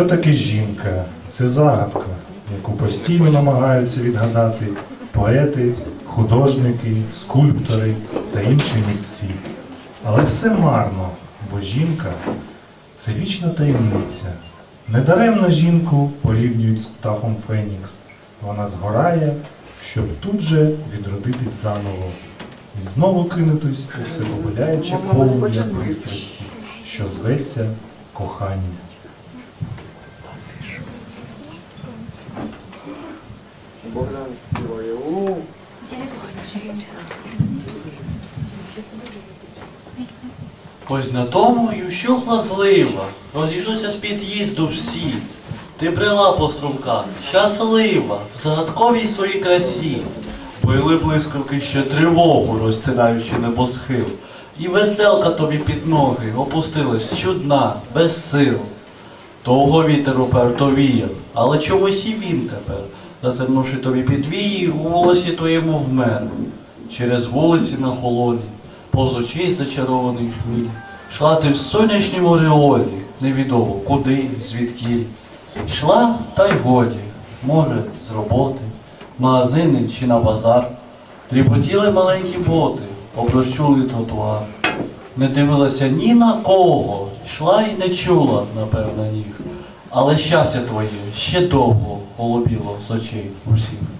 Що таке жінка? Це загадка, яку постійно намагаються відгадати поети, художники, скульптори та інші митці. Але все марно, бо жінка це вічна таємниця. Недаремно жінку порівнюють з птахом Фенікс. Вона згорає, щоб тут же відродитись заново і знову кинутись у всепопиляюче полум'я пристрасті, що зветься кохання. Богдан співає. У. Ось на тому й ущухла злива, розійшлися з під'їзду всі. Ти брела по струмках, щаслива, в загадковій своїй красі. Били блискавки ще тривогу, розтинаючи небосхил. І веселка тобі під ноги опустилась чудна, без сил. Довго вітер уперто віяв, але чомусь і він тепер, зазирнувши тобі під вії, у волосі твоєму вмер. Через вулиці на холоні, повз очей зачарованих хвиль, йшла ти в сонячнім ореолі, невідомо куди, звідкіль. Йшла та й годі, може, з роботи, магазини чи на базар. Тріпотіли маленькі боти, оброщули тротуар. Не дивилася ні на кого, йшла й не чула, напевно, ніг. Але щастя твоє ще довго all will be also achieved.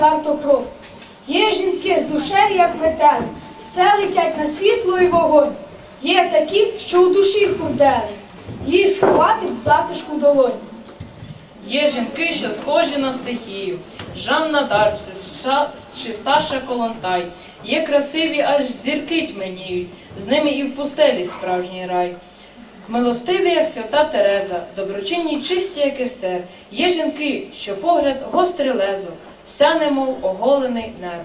варто крок. Є жінки з душею, як метели, все летять на світло і вогонь. Є такі, що у душі хурдели, її сховати в затишку долонь. Є жінки, що схожі на стихію. Жанна Дарк чи Саша Колонтай. Є красиві, аж зірки тьменіють. З ними і в пустелі справжній рай. Милостиві, як свята Тереза, доброчинні, чисті, як Естер. Є жінки, що погляд гостре лезо, вся немов оголений нерв.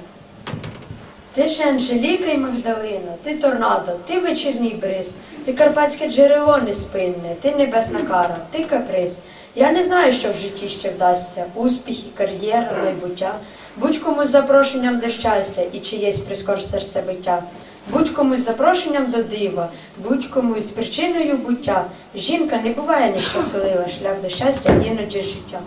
Ти ж Анжеліка й Магдалина, ти торнадо, ти вечірній бриз, ти карпатське джерело неспинне, ти небесна кара, ти каприз. Я не знаю, що в житті ще вдасться, успіхи, кар'єра, майбуття. Будь комусь запрошенням до щастя і чиєсь прискор серцебиття. Будь комусь запрошенням до дива, будь комусь причиною буття. Жінка не буває нещаслива, шлях до щастя іноді життя.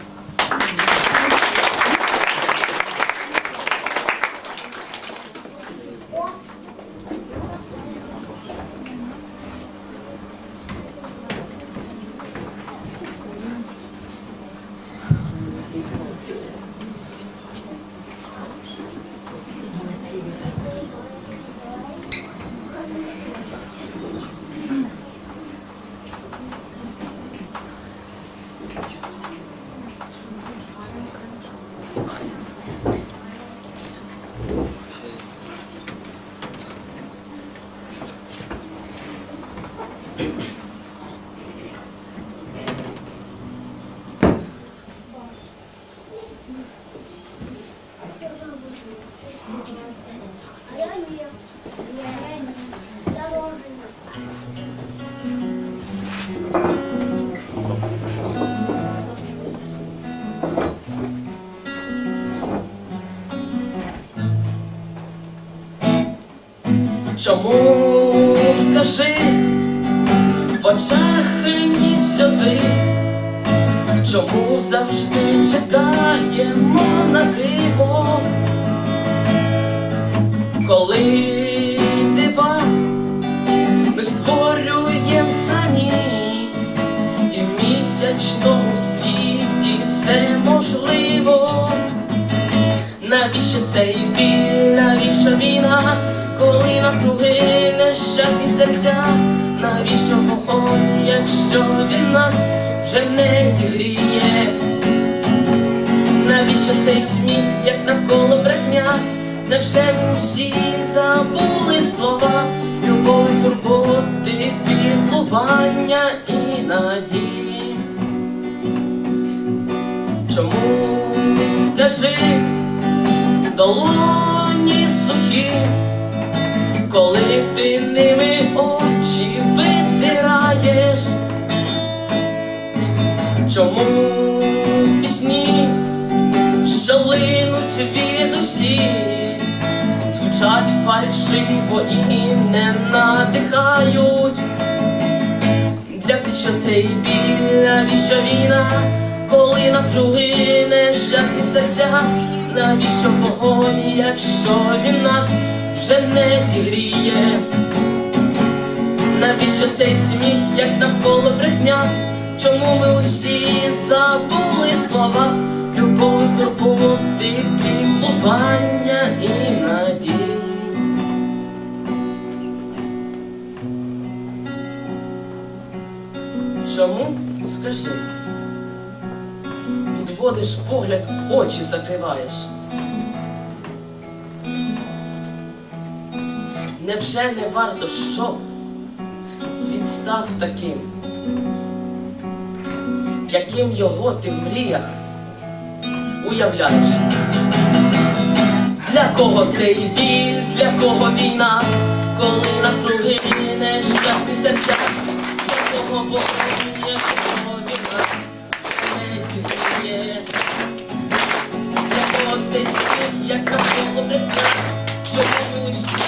Чому скажи в очах ні сльози? Чому завжди чекаємо на диво? Коли дива ми створюємо самі, і в місячному світі все можливо. Навіщо цей біль, навіщо війна, коли навкруги нещасні серця? Навіщо вогонь, якщо він нас вже не зігріє? Навіщо цей сміх, як навколо брехня? Невже ми всі забули слова, любов, турботи, піклування і надії? Чому скажи? долоні сухі, ти ними очі витираєш, чому пісні, що линуть від усі, звучать фальшиво і не надихають. Для що цей біль, навіщо війна, коли навкруги нещасні серця, навіщо вогонь, якщо він нас вже не зігріє? Навіщо цей сміх, як навколо брехня? Чому ми усі забули слова, любов, турботи, піклування і надії? Чому скажи? Відводиш погляд, очі закриваєш. Невже не варто, щоб світ став таким, яким його ти в мріях уявляєш? Для кого цей біль, для кого війна, коли навкруги нещасні серця, для кого вогонь, якщо війна не зігріє, для кого цей світ, як навколо брехня, чому ми всі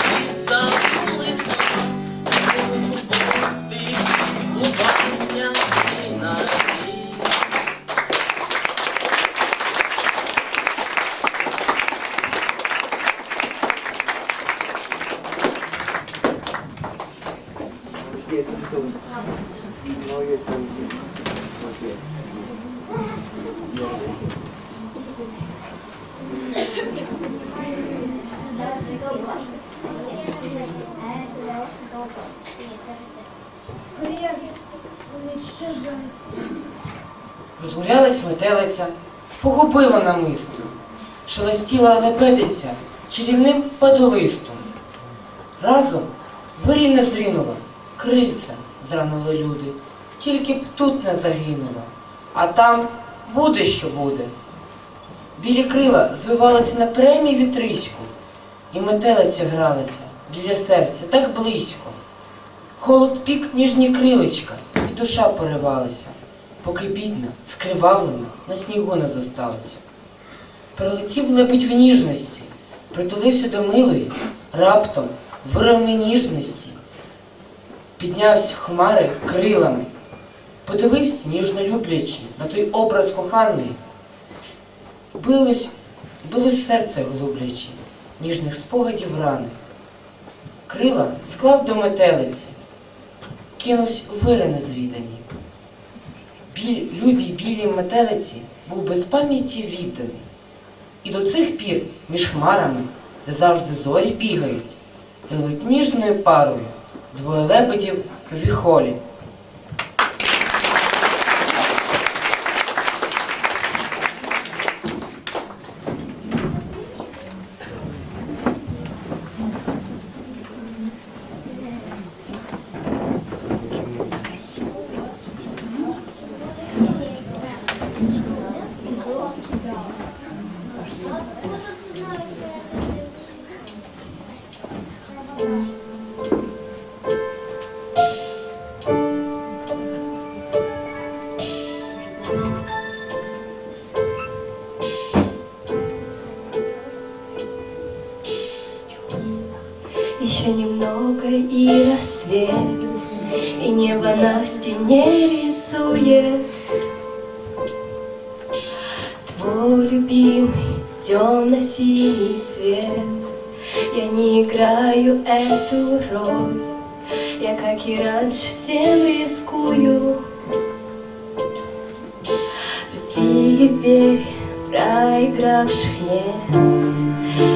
погубила намисто, шелестіла лебедиця чарівним падолистом. Разом вирій не зринула, крильця зранили люди, тільки б тут не загинула, а там буде, що буде. Білі крила звивалися на премі вітриську, і метелиця гралася біля серця так близько. Холод пік ніжні крилечка, і душа поривалася, поки бідна, скривавлена, на снігу не зосталася. Прилетів лебедь в ніжності, притулився до милої, раптом вирваний ніжності. Піднявся в хмари крилами, подивився ніжно люблячи на той образ коханий. Билось, билось серце глублячи, ніжних спогадів рани. Крила склав до метелиці, кинувсь у вири незвідані. Біль, любій білій метелиці був без пам'яті відданий. І до цих пір між хмарами, де завжди зорі бігають, плилуть ніжною парою двоє лебедів в віхолі. Проигравших нет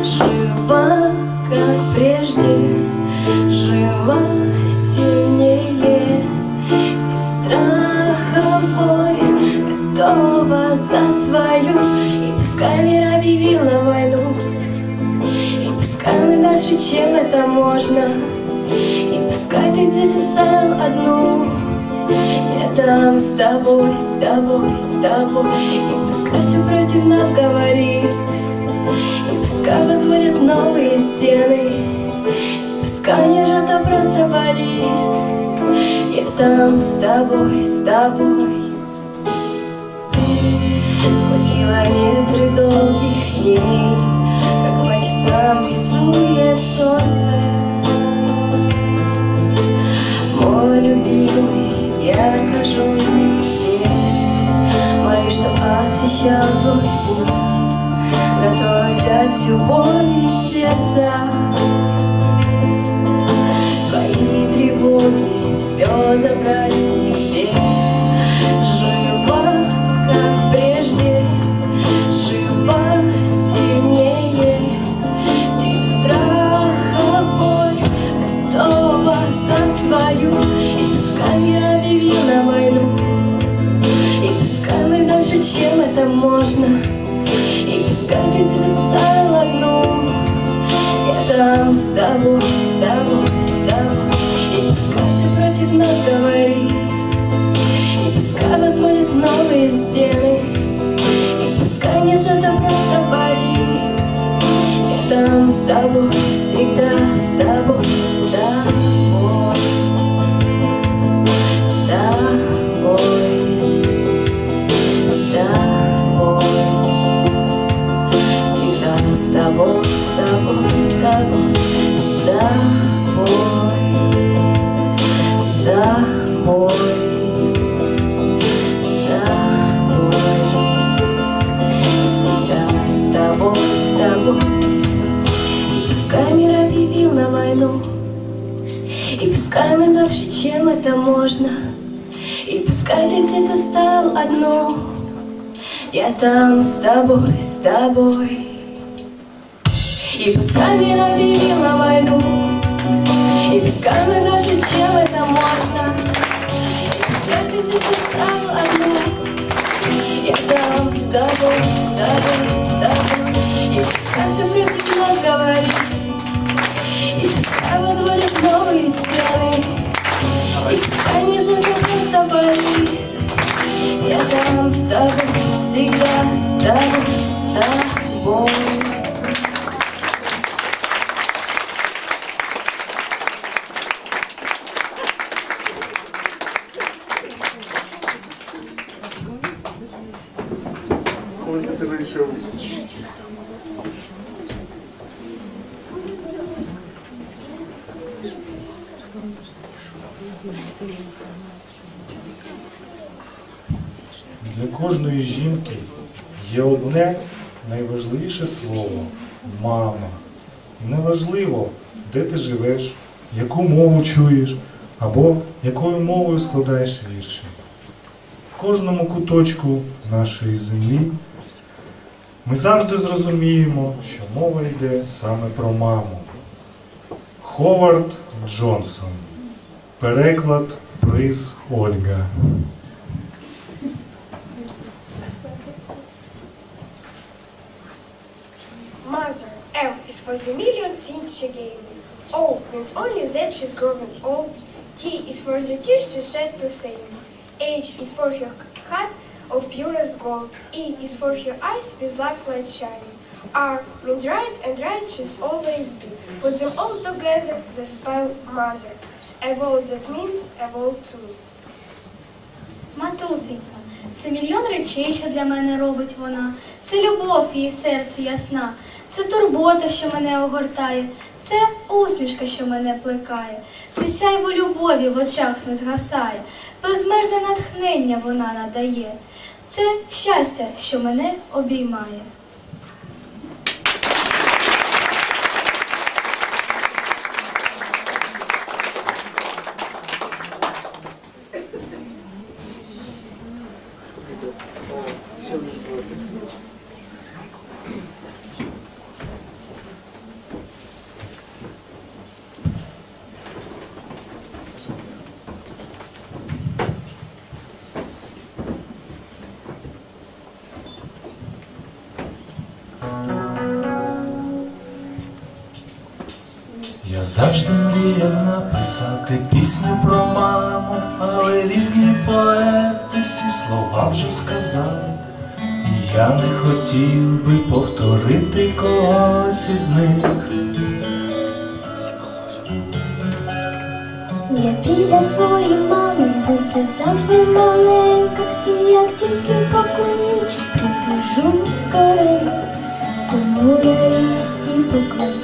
Жива, как прежде, жива сильнее, без страха бой, готова за свою. И пускай мир объявил на войну, и пускай мы дальше, чем это можно, и пускай ты здесь оставил одну. Я там с тобой, с тобой, с тобой, и против нас говорит. И пускай возводят новые стены Пускай не жжет, а просто болит Я там с тобой, с тобой. Сквозь километры долгих дней Как по часам рисует солнце освещал твой путь. Готов взять всю боль из сердца. Твои тревоги все забрать чем это можно? И пускай ты здесь оставил одну. Я там с тобой, с тобой, с тобой. И пускай все против нас говорит. И пускай возводят новые стены. И пускай не жжет, а просто болит. Я там с тобой, всегда с тобой, с тобой войну, и пускай мы дальше, чем это можно, и пускай ты здесь оставил одну. Я там с тобой, с тобой И пускай мир объявил на войну И пускай мы дальше, чем это можно И пускай ты здесь оставил одну тобой, с тобой, с тобой. И пускай все против нас говорит, и пускай возводят новые стены, и пускай нежно просто болит. Я там с тобой, всегда с тобой, с тобой. Мама. Неважливо, де ти живеш, яку мову чуєш або якою мовою складаєш вірші. В кожному куточку нашої землі ми завжди зрозуміємо, що мова йде саме про маму. Ховард Джонсон. Переклад приз Ольга. she gave me. Oh, means only that she's growing old. T is for the tears she shed to save me. H is for her heart of purest gold. E is for her eyes with life light shining. R means right and right she's always be. Put them all together, the spell mother. A that means a to me. Matusi, це мільйон речей, що для мене робить вона. Це любов її серце ясна, це турбота, що мене огортає, це усмішка, що мене плекає, це сяйво любові в очах не згасає, безмежне натхнення вона надає, це щастя, що мене обіймає. Завжди мріяв написати пісню про маму, але різні поети всі слова вже сказали. І я не хотів би повторити когось із них. Я біля своєї мами буду завжди маленька, і як тільки покличе, прибіжу скоренько, тому я і покладу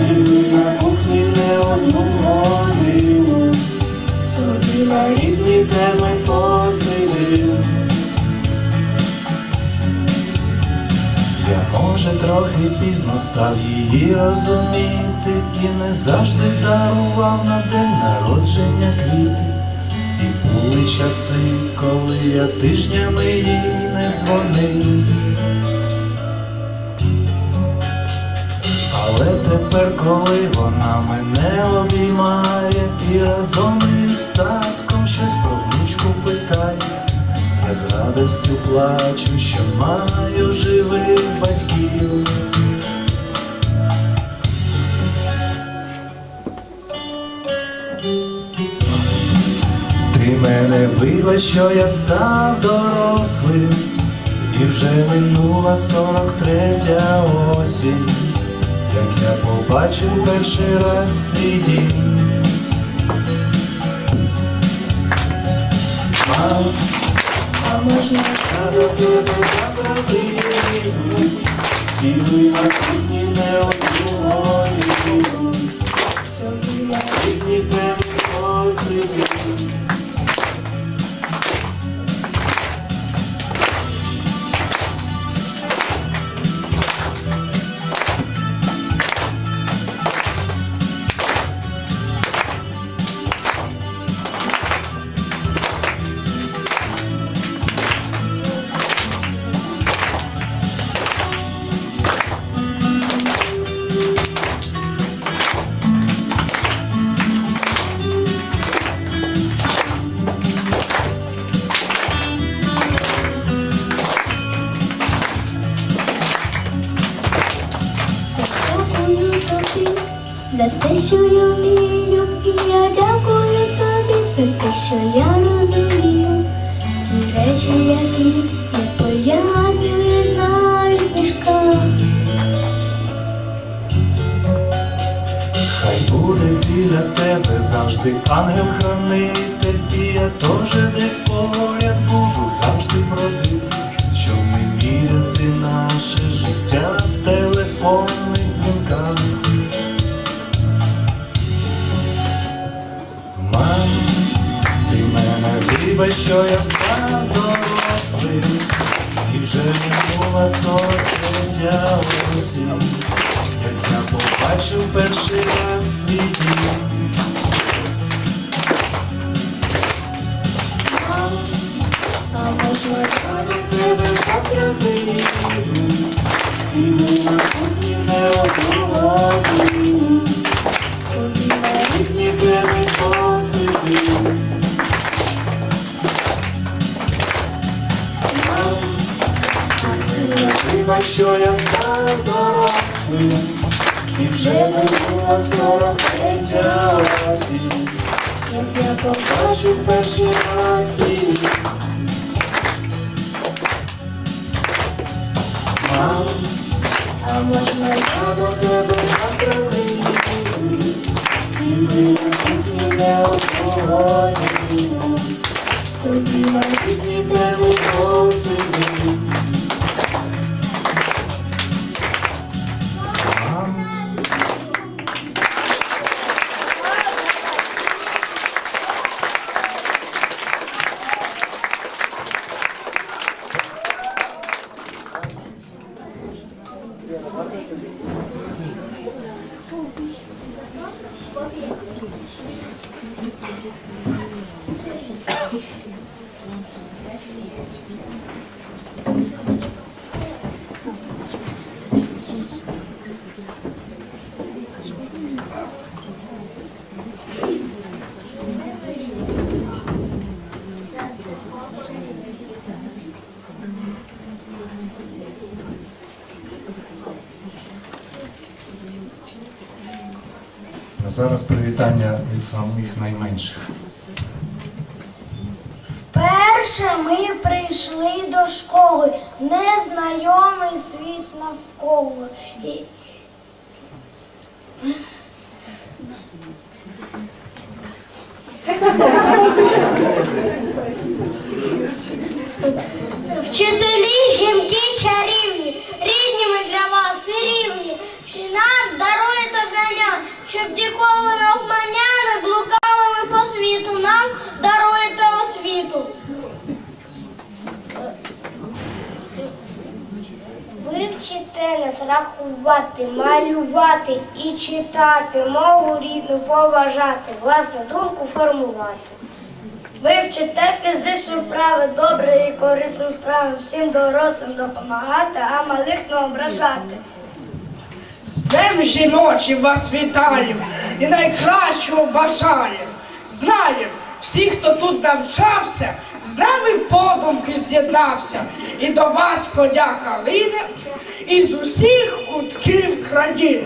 і на кухні не одну годину, собі на різ різні теми посидим. Я може трохи пізно став її розуміти, і не завжди дарував на день народження квіти. І були часи, коли я тижнями їй не дзвонив. Але тепер, коли вона мене обіймає і разом із татком щось про внучку питає, я з радостю плачу, що маю живих батьків. Ти мене вибач, що я став дорослим, і вже минула сорок третя осінь, як я побачив перший раз свій дім. Мам, а можна? Я до тебе завтра і ви на кухні не одну вірю, і я дякую тобі за те, що я розумію. Ті речі, які не пояснюють навіть книжка. Хай буде біля тебе завжди ангел-хранитель, і я теж десь поряд буду завжди бродити, що я став дорослим, і вже минула сорок третя осінь. Як я побачив перший раз свій дім. Побачив Бачив зараз привітання від самих найменших. Перше ми прийшли до школи, незнайомий світ навколо. І... Вчителі, жінки чарівні, рідні ми для вас і що нам даруєте знання, щоб ніколи навмання не блукали ми по світу, нам даруєте освіту. Ви вчите нас рахувати, малювати і читати, мову рідну поважати, власну думку формувати. Ви вчите фізичні вправи, добре і корисні справи, всім дорослим допомагати, а малих не ображати. З Днем жіночі вас вітаємо і найкращого бажаємо. Знаємо, всі, хто тут навчався, з нами подумки з'єднався. І до вас подяка лине із усіх кутків країни.